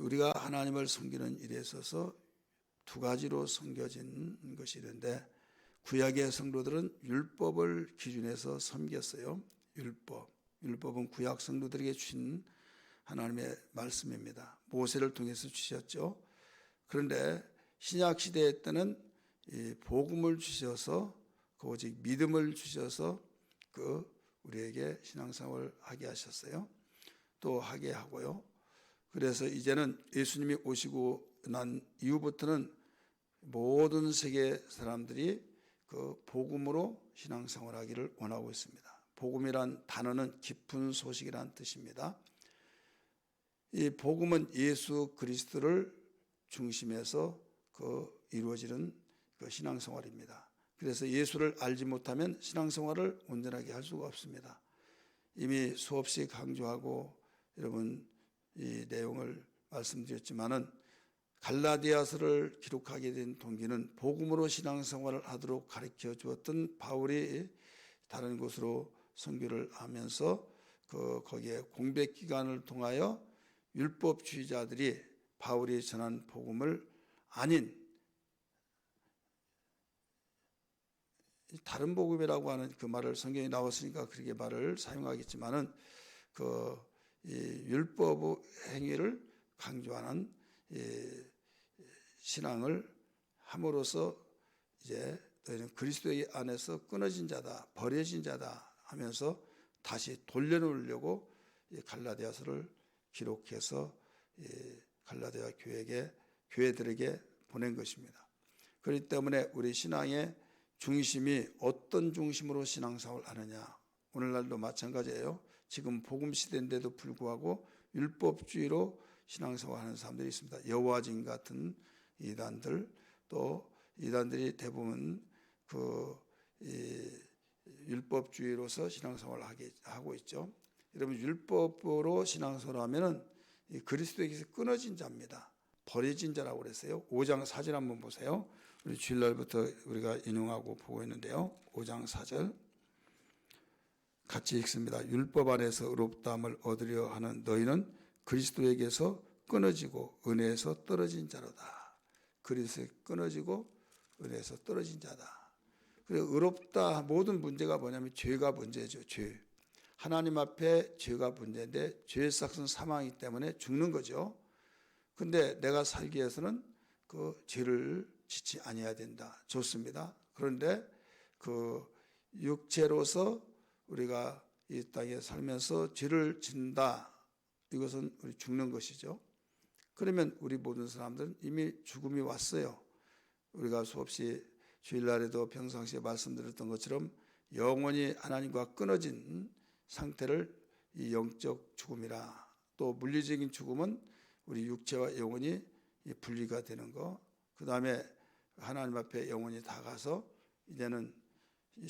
우리가 하나님을 섬기는 일에 있어서 두 가지로 섬겨진 것이 있는데 구약의 성도들은 율법을 기준해서 섬겼어요. 율법. 율법은 구약 성도들에게 주신 하나님의 말씀입니다. 모세를 통해서 주셨죠. 그런데 신약 시대 때는 이 복음을 주셔서 그 오직 믿음을 주셔서 그 우리에게 신앙생활을 하게 하셨어요. 또 하게 하고요. 그래서 이제는 예수님이 오시고 난 이후부터는 모든 세계 사람들이 그 복음으로 신앙생활하기를 원하고 있습니다. 복음이란 단어는 깊은 소식이란 뜻입니다. 이 복음은 예수 그리스도를 중심해서 그 이루어지는 그 신앙생활입니다. 그래서 예수를 알지 못하면 신앙생활을 온전하게 할 수가 없습니다. 이미 수없이 강조하고 여러분 이 내용을 말씀드렸지만은 갈라디아서를 기록하게 된 동기는 복음으로 신앙생활을 하도록 가르쳐 주었던 바울이 다른 곳으로 선교를 하면서 그 거기에 공백 기간을 통하여 율법주의자들이 바울이 전한 복음을 아닌 다른 복음이라고 하는 그 말을 성경에 나왔으니까 그렇게 말을 사용하겠지만은 그 율법 행위를 강조하는 신앙을 함으로써 이제 너희는 그리스도의 안에서 끊어진 자다, 버려진 자다 하면서 다시 돌려놓으려고 갈라디아서를 기록해서 갈라디아 교회에게 교회들에게 보낸 것입니다. 그렇기 때문에 우리 신앙의 중심이 어떤 중심으로 신앙생활을 하느냐. 오늘날도 마찬가지예요. 지금 복음 시대인데도 불구하고 율법주의로 신앙생활하는 사람들이 있습니다. 여호와진 같은 이단들 또 이단들이 대부분 그 율법주의로서 신앙생활을 하고 있죠. 여러분 율법으로 신앙생활하면은 그리스도에게서 끊어진 자입니다. 버려진 자라고 그랬어요. 5장 4절 한번 보세요. 우리 주일날부터 우리가 인용하고 보고 있는데요. 5장 4절 같이 읽습니다. 율법 안에서 의롭다함을 얻으려 하는 너희는 그리스도에게서 끊어지고 은혜에서 떨어진 자로다. 그리스도에 끊어지고 은혜에서 떨어진 자다. 그래 의롭다 모든 문제가 뭐냐면 죄가 문제죠. 죄. 하나님 앞에 죄가 문제인데 죄의 삭은 사망이기 때문에 죽는 거죠. 근데 내가 살기 위해서는 그 죄를 짓지 아니해야 된다. 좋습니다. 그런데 그 육체로서 우리가 이 땅에 살면서 죄를 짓는다. 이것은 우리 죽는 것이죠. 그러면 우리 모든 사람들은 이미 죽음이 왔어요. 우리가 수없이 주일날에도 평상시에 말씀드렸던 것처럼 영원히 하나님과 끊어진 상태를 이 영적 죽음이라 또 물리적인 죽음은 우리 육체와 영혼이 분리가 되는 거. 그 다음에 하나님 앞에 영혼이 다 가서 이제는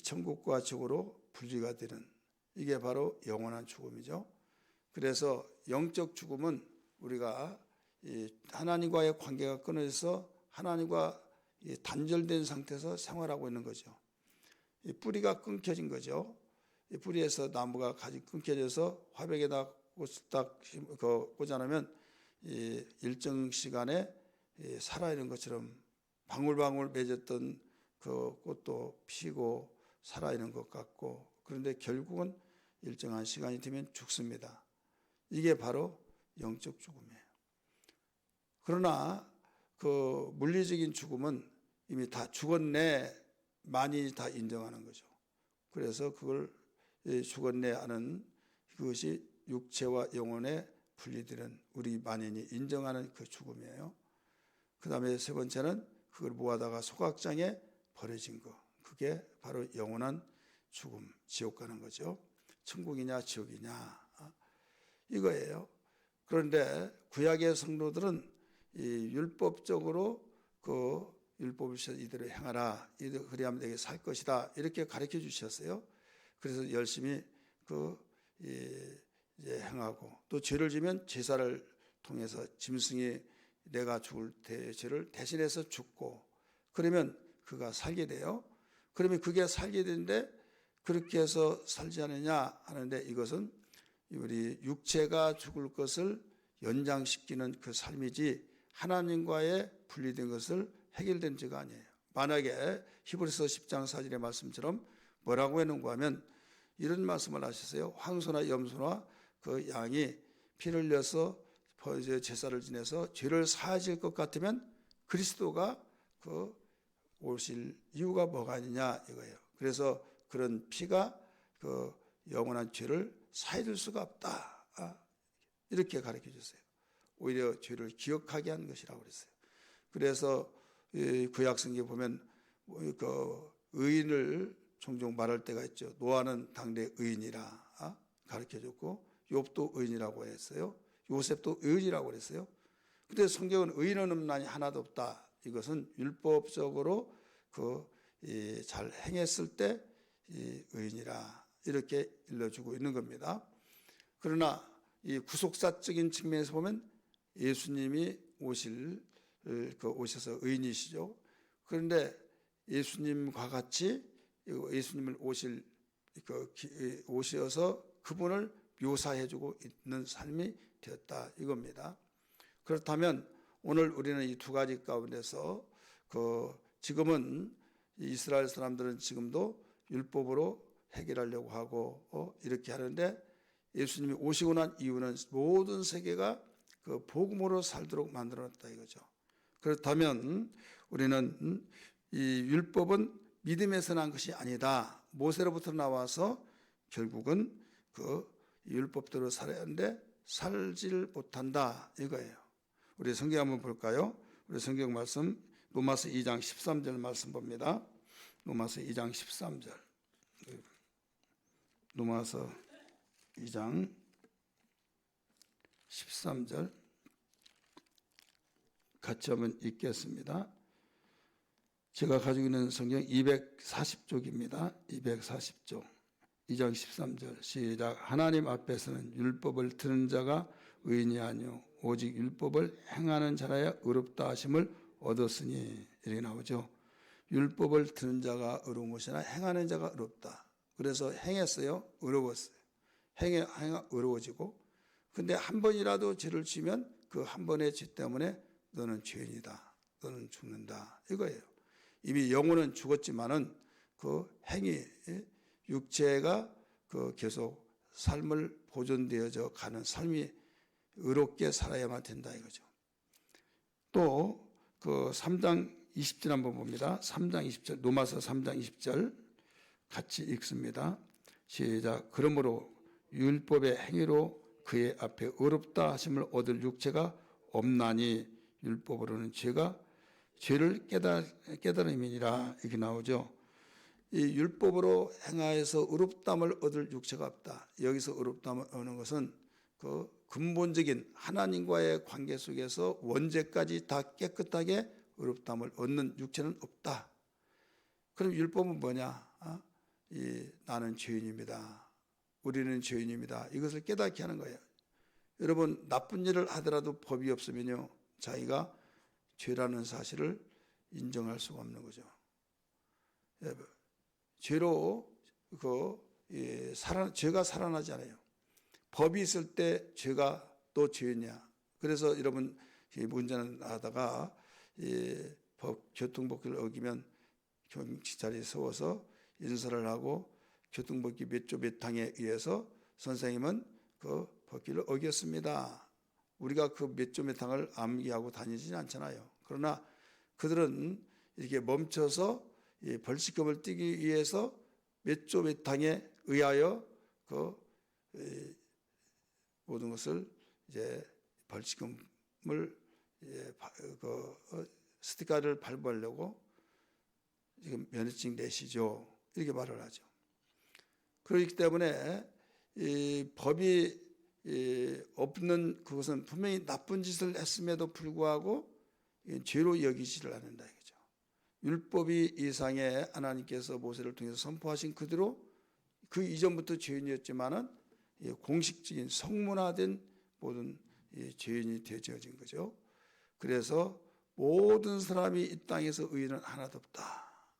천국과 지옥으로 분리가 되는 이게 바로 영원한 죽음이죠. 그래서 영적 죽음은 우리가 하나님과의 관계가 끊어져서 하나님과 단절된 상태에서 생활하고 있는 거죠. 뿌리가 끊겨진 거죠. 뿌리에서 나무가 가지 끊겨져서 화백에다 딱 꽂아놓으면 일정 시간에 살아있는 것처럼 방울방울 맺었던 그 꽃도 피고 살아있는 것 같고 그런데 결국은 일정한 시간이 되면 죽습니다. 이게 바로 영적 죽음이에요. 그러나 그 물리적인 죽음은 이미 다 죽었네 많이 다 인정하는 거죠. 그래서 그걸 죽었네 하는 그것이 육체와 영혼의 분리되는 우리 만인이 인정하는 그 죽음이에요. 그 다음에 세 번째는 그걸 모아다가 소각장에 버려진 거. 그게 바로 영원한 죽음, 지옥 가는 거죠. 천국이냐, 지옥이냐. 어? 이거예요. 그런데 구약의 성도들은 이 율법적으로 그 율법을 이대로 행하라. 그래야만 내게 살 것이다. 이렇게 가르쳐 주셨어요. 그래서 열심히 그 이제 행하고 또 죄를 지면 제사를 통해서 짐승이 내가 죽을 대 죄를 대신해서 죽고 그러면 그가 살게 돼요. 그러면 그게 살게 되는데 그렇게 해서 살지 않느냐 하는데 이것은 우리 육체가 죽을 것을 연장시키는 그 삶이지 하나님과의 분리된 것을 해결된 죄가 아니에요. 만약에 히브리서 10장 4절의 말씀처럼 뭐라고 했는가 하면 이런 말씀을 하셨어요. 황소나 염소나 그 양이 피를 흘려서 제사를 지내서 죄를 사하실 것 같으면 그리스도가 그 오실 이유가 뭐가 있느냐 이거예요. 그래서 그런 피가 그 영원한 죄를 사해줄 수가 없다. 아, 이렇게 가르쳐 줬어요. 오히려 죄를 기억하게 한 것이라고 그랬어요. 그래서 그 약성에 보면 그 의인을 종종 말할 때가 있죠. 노아는 당대 의인이라 아, 가르쳐 줬고 욥도 의인이라고 했어요. 요셉도 의인이라고 그랬어요. 근데 성경은 의인은 없나니 하나도 없다. 이것은 율법적으로 그잘 행했을 때 의인이라 이렇게 일러주고 있는 겁니다. 그러나 이 구속사적인 측면에서 보면 예수님이 오실 그 오셔서 의인이시죠. 그런데 예수님과 같이 예수님을 오실 그 오셔서 그분을 묘사해주고 있는 삶이 되었다 이겁니다. 그렇다면 오늘 우리는 이 두 가지 가운데서 그 지금은 이스라엘 사람들은 지금도 율법으로 해결하려고 하고 어 이렇게 하는데 예수님이 오시고 난 이유는 모든 세계가 그 복음으로 살도록 만들어놨다 이거죠. 그렇다면 우리는 이 율법은 믿음에서 난 것이 아니다. 모세로부터 나와서 결국은 그 율법대로 살아야 하는데 살지를 못한다 이거예요. 우리 성경 한번 볼까요? 우리 성경 말씀 로마서 2장 13절 말씀 봅니다. 로마서 2장 13절. 로마서 2장 13절 같이 한번 읽겠습니다. 제가 가지고 있는 성경 240쪽입니다. 240쪽. 2장 13절 시작 하나님 앞에서는 율법을 들은 자가 의인이 아니요 오직 율법을 행하는 자라야 의롭다 하심을 얻었으니 이렇게 나오죠. 율법을 들은 자가 의로운 것이나 행하는 자가 의롭다. 그래서 행했어요. 의로웠어요. 행해 행하 의로워지고 근데 한 번이라도 죄를 지면 그 한 번의 죄 때문에 너는 죄인이다. 너는 죽는다. 이거예요. 이미 영혼은 죽었지만은 그 행위 육체가 그 계속 삶을 보존되어져 가는 삶이 의롭게 살아야만 된다 이거죠. 또 그 3장 20절 한번 봅니다. 3장 20절 노마서 3장 20절 같이 읽습니다. 시작 그러므로 율법의 행위로 그의 앞에 의롭다 하심을 얻을 육체가 없나니 율법으로는 죄가 죄를 깨달 깨달음이니라 이렇게 나오죠. 이 율법으로 행하여서 의롭담을 얻을 육체가 없다. 여기서 의롭담을 얻는 것은 그 근본적인 하나님과의 관계 속에서 원죄까지 다 깨끗하게 의롭담을 얻는 육체는 없다. 그럼 율법은 뭐냐? 어? 이 나는 죄인입니다. 우리는 죄인입니다. 이것을 깨닫게 하는 거예요. 여러분 나쁜 일을 하더라도 법이 없으면요 자기가 죄라는 사실을 인정할 수가 없는 거죠. 죄로 그 예, 살아 죄가 살아나지 않아요. 법이 있을 때 죄가 또 죄냐. 그래서 여러분 운전을 하다가 예, 법 교통법규를 어기면 경찰이 세워서 인사를 하고 교통법규 몇조몇 항에 의해서 선생님은 그 법규를 어겼습니다. 우리가 그 몇 조 몇 항을 암기하고 다니지는 않잖아요. 그러나 그들은 이렇게 멈춰서 벌칙금을 떼기 위해서 몇 조 몇 항에 의하여 그 모든 것을 이제 벌칙금을 그 어, 스티커를 발부하려고 지금 면허증 내시죠 이렇게 말을 하죠. 그렇기 때문에 이 법이 이 없는 그것은 분명히 나쁜 짓을 했음에도 불구하고 죄로 여기지를 않는다 이거죠. 율법이 이상의 하나님께서 모세를 통해서 선포하신 그대로 그 이전부터 죄인이었지만은 공식적인 성문화된 모든 죄인이 되어진 거죠. 그래서 모든 사람이 이 땅에서 의인은 하나도 없다.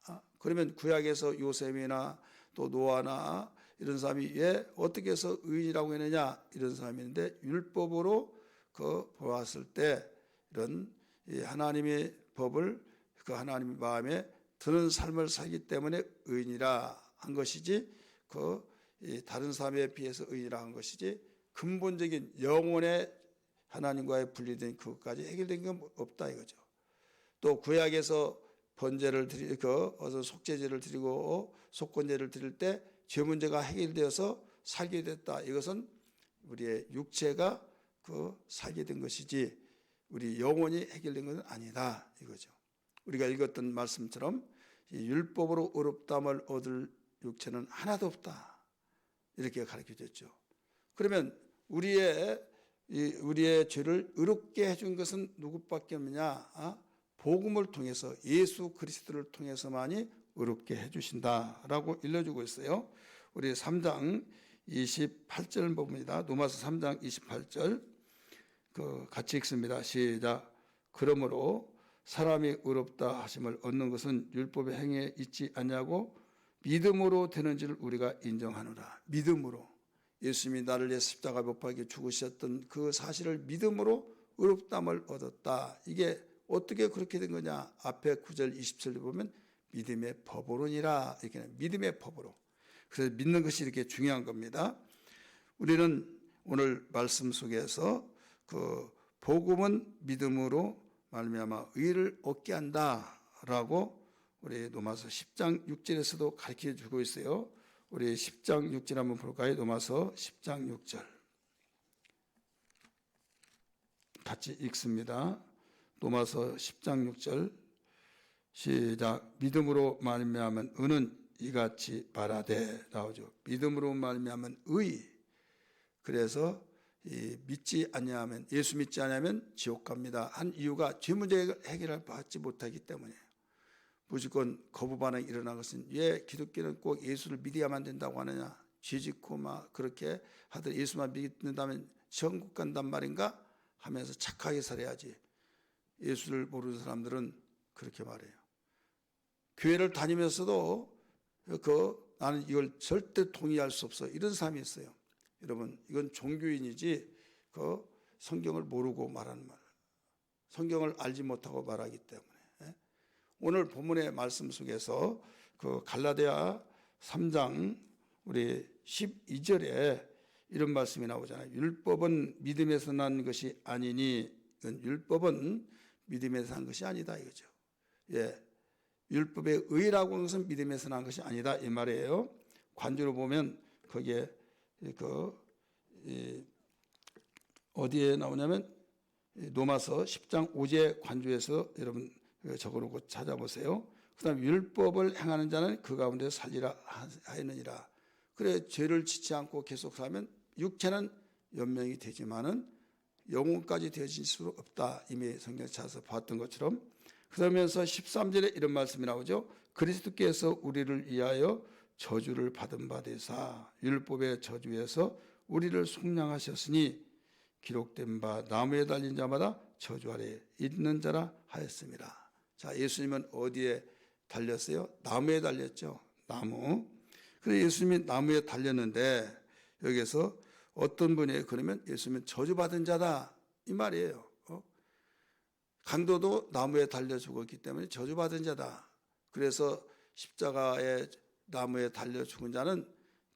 아, 그러면 구약에서 요셉이나 또 노아나 이런 사람이 왜 어떻게 해서 의인이라고 했느냐 이런 사람이 있는데 율법으로 그 보았을 때 이런 이 하나님의 법을 그 하나님의 마음에 드는 삶을 살기 때문에 의인이라 한 것이지 그이 다른 삶에 비해서 의인이라 한 것이지 근본적인 영혼의 하나님과의 분리된 그것까지 해결된 건 없다 이거죠. 또 구약에서 번제를 드리 그 어서 속죄제를 드리고 속건제를 드릴 때 죄 문제가 해결되어서 살게 됐다. 이것은 우리의 육체가 그 살게 된 것이지 우리 영혼이 해결된 것은 아니다 이거죠. 우리가 읽었던 말씀처럼 이 율법으로 어렵담을 얻을 육체는 하나도 없다. 이렇게 가르쳐 줬죠. 그러면 우리의 이 우리의 죄를 의롭게 해준 것은 누구밖에 없느냐? 아? 복음을 통해서 예수 그리스도를 통해서만이 의롭게 해주신다라고 일러주고 있어요. 우리 3장 28절 부분이다. 노마서 3장 28절 그 같이 읽습니다. 시작. 그러므로 사람이 의롭다 하심을 얻는 것은 율법의 행위에 있지 않냐고 믿음으로 되는 줄 우리가 인정하노라. 믿음으로 예수님이 나를 위해 십자가 못 박에 죽으셨던 그 사실을 믿음으로 의롭담을 얻었다. 이게 어떻게 그렇게 된 거냐? 앞에 9절 27절 보면 믿음의 법으로니라 이렇게 믿음의 법으로. 그래서 믿는 것이 이렇게 중요한 겁니다. 우리는 오늘 말씀 속에서 그 복음은 믿음으로 말미암아 의를 얻게 한다라고 우리 노마서 10장 6절에서도 가르쳐 주고 있어요. 우리 10장 6절 한번 볼까요? 노마서 10장 6절. 같이 읽습니다. 노마서 10장 6절 시작 믿음으로 말미암은 의는 이같이 말하되 나오죠. 믿음으로 말미암은 의. 그래서 이 믿지 아니하면 예수 믿지 아니하면 지옥 갑니다. 한 이유가 죄 문제 해결을 받지 못하기 때문이에요. 무조건 거부 반응이 일어난 것은 왜 기독교는 꼭 예수를 믿어야만 된다고 하느냐? 죄짓고 막 그렇게 하들 예수만 믿는다면 천국 간단 말인가 하면서 착하게 살아야지. 예수를 모르는 사람들은 그렇게 말해요. 교회를 다니면서도 그 나는 이걸 절대 동의할 수 없어 이런 사람이 있어요. 여러분 이건 종교인이지 그 성경을 모르고 말하는 말, 성경을 알지 못하고 말하기 때문에 예? 오늘 본문의 말씀 속에서 그 갈라디아 3장 우리 12절에 이런 말씀이 나오잖아요. 율법은 믿음에서 난 것이 아니니 율법은 믿음에서 난 것이 아니다 이거죠. 예. 율법의 의라고 하는 것은 믿음에서 난 것이 아니다 이 말이에요. 관주로 보면 거기에 그 어디에 나오냐면 노마서 10장 5제 관주에서 여러분 적어놓고 찾아보세요. 그 다음 율법을 행하는 자는 그 가운데 살리라 하느니라. 그래 죄를 짓지 않고 계속 살면 육체는 연명이 되지만은 영혼까지 되어질 수 없다. 이미 성경 찾아서 봤던 것처럼 그러면서 13절에 이런 말씀이 나오죠. 그리스도께서 우리를 위하여 저주를 받은 바 되사 율법의 저주에서 우리를 속량하셨으니 기록된 바 나무에 달린 자마다 저주 아래 있는 자라 하였습니다. 자, 예수님은 어디에 달렸어요? 나무에 달렸죠. 나무. 그래 예수님이 나무에 달렸는데 여기서 어떤 분이 그러면 예수님은 저주받은 자다 이 말이에요. 어? 강도도 나무에 달려 죽었기 때문에 저주받은 자다. 그래서 십자가에 나무에 달려 죽은 자는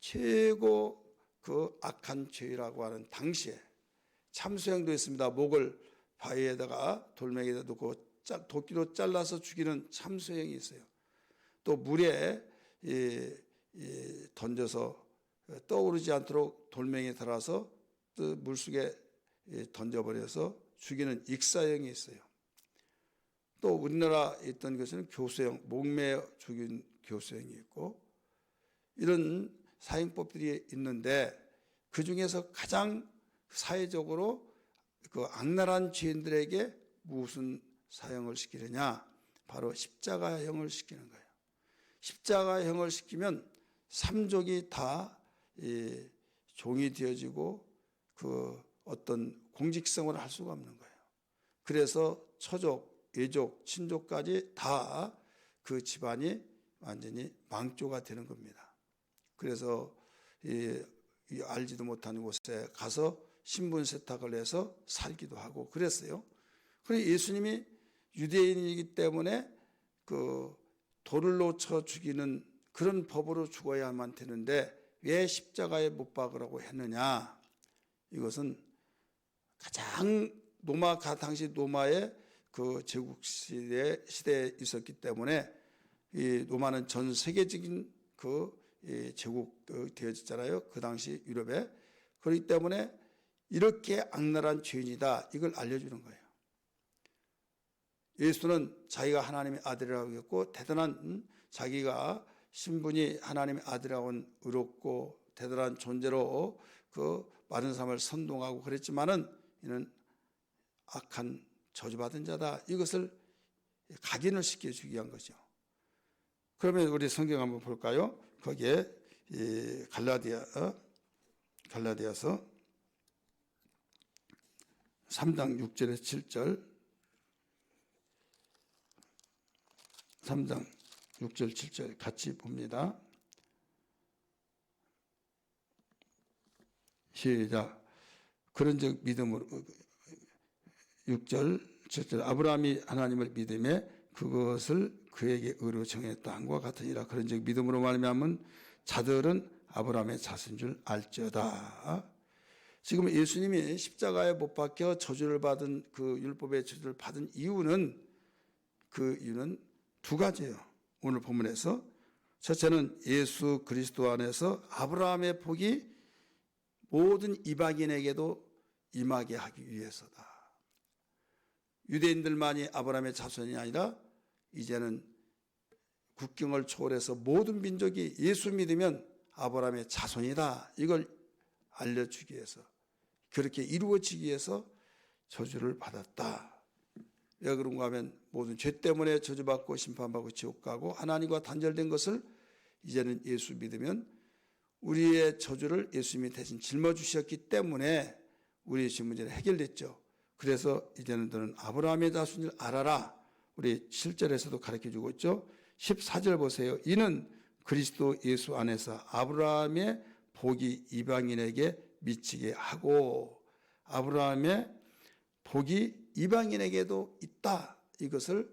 최고 그 악한 죄라고 하는 당시에 참수형도 있습니다. 목을 바위에다가 돌멩이에다 놓고 도끼로 잘라서 죽이는 참수형이 있어요. 또 물에 던져서 떠오르지 않도록 돌멩이에 달아서 물속에 던져버려서 죽이는 익사형이 있어요. 또 우리나라 있던 것은 교수형, 목매 죽인 교수형이 있고 이런 사형법들이 있는데 그 중에서 가장 사회적으로 그 악랄한 죄인들에게 무슨 사형을 시키느냐? 바로 십자가형을 시키는 거예요. 십자가형을 시키면 삼족이 다 종이 되어지고 그 어떤 공직성을 할 수가 없는 거예요. 그래서 처족, 외족, 친족까지 다 그 집안이 완전히 망조가 되는 겁니다. 그래서 이, 이 알지도 못하는 곳에 가서 신분 세탁을 해서 살기도 하고 그랬어요. 그런데 예수님이 유대인이기 때문에 그 돌을 놓쳐 죽이는 그런 법으로 죽어야만 되는데 왜 십자가에 못 박으라고 했느냐? 이것은 가장 노마 가 당시 노마의 그 제국 시대 시대에 있었기 때문에 이 로마는 전 세계적인 그이 제국 그 되었잖아요. 그 당시 유럽에 그렇기 때문에 이렇게 악랄한 죄인이다 이걸 알려주는 거예요. 예수는 자기가 하나님의 아들이라고 했고 대단한 음, 자기가 신분이 하나님의 아들이라고는 의롭고 대단한 존재로 그 많은 사람을 선동하고 그랬지만은 이는 악한 저주받은 자다 이것을 각인을 시켜주기 위한 거죠. 그러면 우리 성경 한번 볼까요? 거기에 이 갈라디아 어? 갈라디아서 3장 6절에서 7절 3장 6절 7절 같이 봅니다. 시작. 그런즉 믿음으로 6절 7절 아브라함이 하나님을 믿음에 그것을 그에게 의로 정했다 한과 같으니라 그런즉 믿음으로 말미암은 자들은 아브라함의 자손인 줄 알지어다. 지금 예수님이 십자가에 못 박혀 저주를 받은 그 율법의 저주를 받은 이유는 그 이유는 두 가지예요. 오늘 본문에서 첫째는 예수 그리스도 안에서 아브라함의 복이 모든 이방인에게도 임하게 하기 위해서다. 유대인들만이 아브라함의 자손이 아니라 이제는 국경을 초월해서 모든 민족이 예수 믿으면 아브라함의 자손이다. 이걸 알려주기 위해서 그렇게 이루어지기 위해서 저주를 받았다. 왜 그런가 하면 모든 죄 때문에 저주받고 심판받고 지옥 가고 하나님과 단절된 것을 이제는 예수 믿으면 우리의 저주를 예수님이 대신 짊어주셨기 때문에 우리의 죄 문제는 해결됐죠. 그래서 이제는 너는 아브라함의 자손을 알아라. 우리 7절에서도 가르쳐 주고 있죠. 14절 보세요. 이는 그리스도 예수 안에서 아브라함의 복이 이방인에게 미치게 하고 아브라함의 복이 이방인에게도 있다. 이것을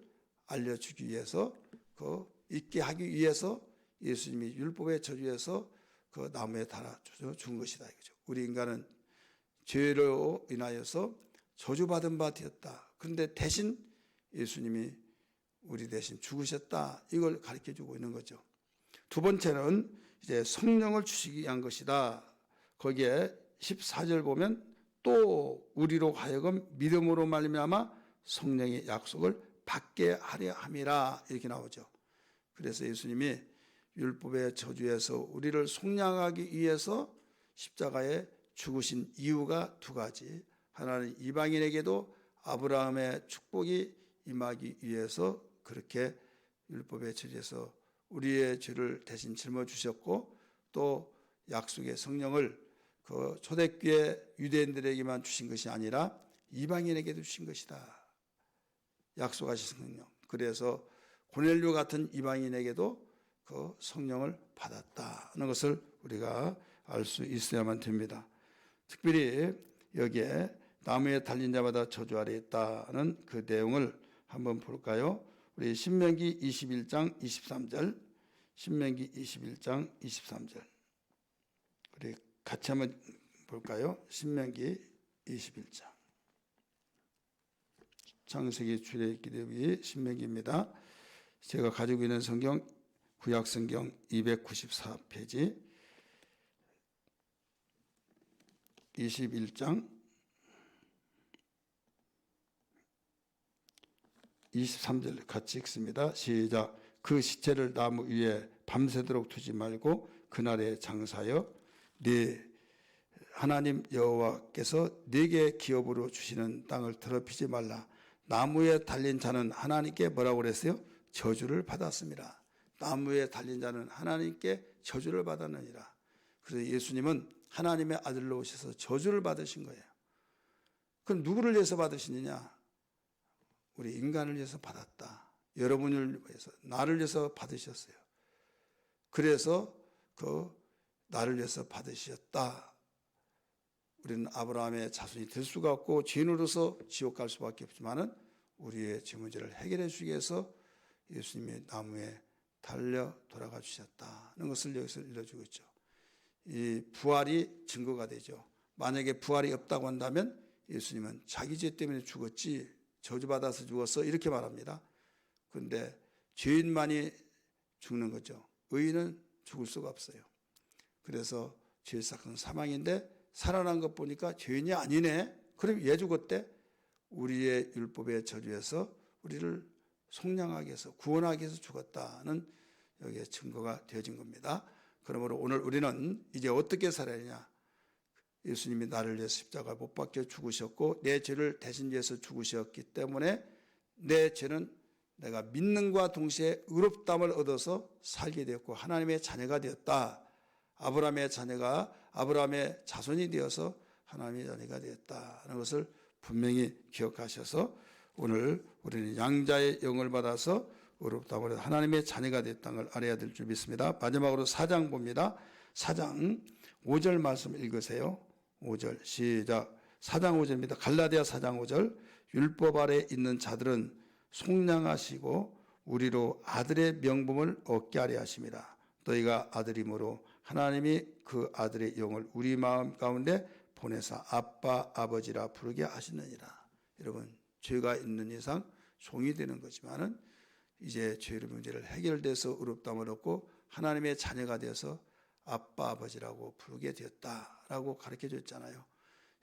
알려주기 위해서 그 있게 하기 위해서 예수님이 율법의 저주에서 그 나무에 달아 준 것이다. 이거죠. 우리 인간은 죄로 인하여서 저주받은 바 되었다. 그런데 대신 예수님이 우리 대신 죽으셨다. 이걸 가르쳐 주고 있는 거죠. 두 번째는 이제 성령을 주시기 위한 것이다. 거기에 14절 보면 또 우리로 하여금 믿음으로 말미암아 성령의 약속을 받게 하려 함이라 이렇게 나오죠. 그래서 예수님이 율법의 저주에서 우리를 속량하기 위해서 십자가에 죽으신 이유가 두 가지. 하나는 이방인에게도 아브라함의 축복이 임하기 위해서 그렇게 율법의 저주에서 우리의 죄를 대신 짊어 주셨고 또 약속의 성령을 그 초대교회 유대인들에게만 주신 것이 아니라 이방인에게도 주신 것이다. 약속하신 성령. 그래서 고넬료 같은 이방인에게도 그 성령을 받았다는 것을 우리가 알 수 있어야만 됩니다. 특별히 여기에 나무에 달린 자마다 저주 아래 있다는 그 내용을 한번 볼까요? 우리 신명기 21장 23절, 신명기 21장 23절. 우리 같이 한번 볼까요? 신명기 21장. 창세기 출애굽기 대비 신명기입니다. 제가 가지고 있는 성경 구약 성경 294페이지 21장 23절 같이 읽습니다. 시작. 그 시체를 나무 위에 밤새도록 두지 말고 그날에 장사여 네 하나님 여호와께서 네게 기업으로 주시는 땅을 더럽히지 말라. 나무에 달린 자는 하나님께 뭐라고 그랬어요? 저주를 받았습니다. 나무에 달린 자는 하나님께 저주를 받았느니라. 그래서 예수님은 하나님의 아들로 오셔서 저주를 받으신 거예요. 그럼 누구를 위해서 받으시느냐? 우리 인간을 위해서 받았다. 여러분을 위해서, 나를 위해서 받으셨어요. 그래서 그 나를 위해서 받으셨다. 우리는 아브라함의 자손이 될 수가 없고 죄인으로서 지옥 갈 수밖에 없지만은 우리의 죄 문제를 해결해 주기 위해서 예수님이 나무에 달려 돌아가 주셨다는 것을 여기서 일러주고 있죠. 이 부활이 증거가 되죠. 만약에 부활이 없다고 한다면 예수님은 자기 죄 때문에 죽었지 저주받아서 죽었어 이렇게 말합니다. 그런데 죄인만이 죽는 거죠. 의인은 죽을 수가 없어요. 그래서 죄의 삭은 사망인데 살아난 것 보니까 죄인이 아니네. 그럼 왜 죽었대? 우리의 율법의 저주에서 우리를 속량하기 위해서 구원하기 위해서 죽었다는 여기에 증거가 되어진 겁니다. 그러므로 오늘 우리는 이제 어떻게 살아야 하냐? 예수님이 나를 위해 십자가 못 박혀 죽으셨고 내 죄를 대신 위해서 죽으셨기 때문에 내 죄는 내가 믿는과 동시에 의롭담을 얻어서 살게 되었고 하나님의 자녀가 되었다. 아브라함의 자녀가 아브라함의 자손이 되어서 하나님의 자녀가 되었다는 것을 분명히 기억하셔서 오늘 우리는 양자의 영을 받아서 의롭다고 해서 하나님의 자녀가 됐다는 걸 알아야 될 줄 믿습니다. 마지막으로 사장 봅니다. 사장 5절 말씀 읽으세요. 5절 시작. 사장 5절입니다. 갈라디아 사장 5절 율법 아래 있는 자들은 속량하시고 우리로 아들의 명분을 얻게 하려 하십니다. 너희가 아들이므로 하나님이 그 아들의 영을 우리 마음 가운데 보내사 아빠 아버지라 부르게 하시느니라. 여러분 죄가 있는 이상 종이 되는 거지만은 이제 죄의 문제를 해결돼서 의롭다함을 얻고 하나님의 자녀가 되어서 아빠 아버지라고 부르게 되었다라고 가르쳐 줬잖아요.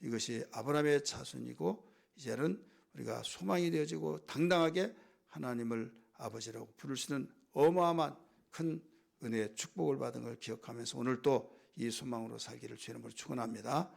이것이 아브라함의 자손이고 이제는 우리가 소망이 되어지고 당당하게 하나님을 아버지라고 부를 수 있는 어마어마한 큰 은혜의 축복을 받은 걸 기억하면서 오늘 또 이 소망으로 살기를 주님으로 축원합니다.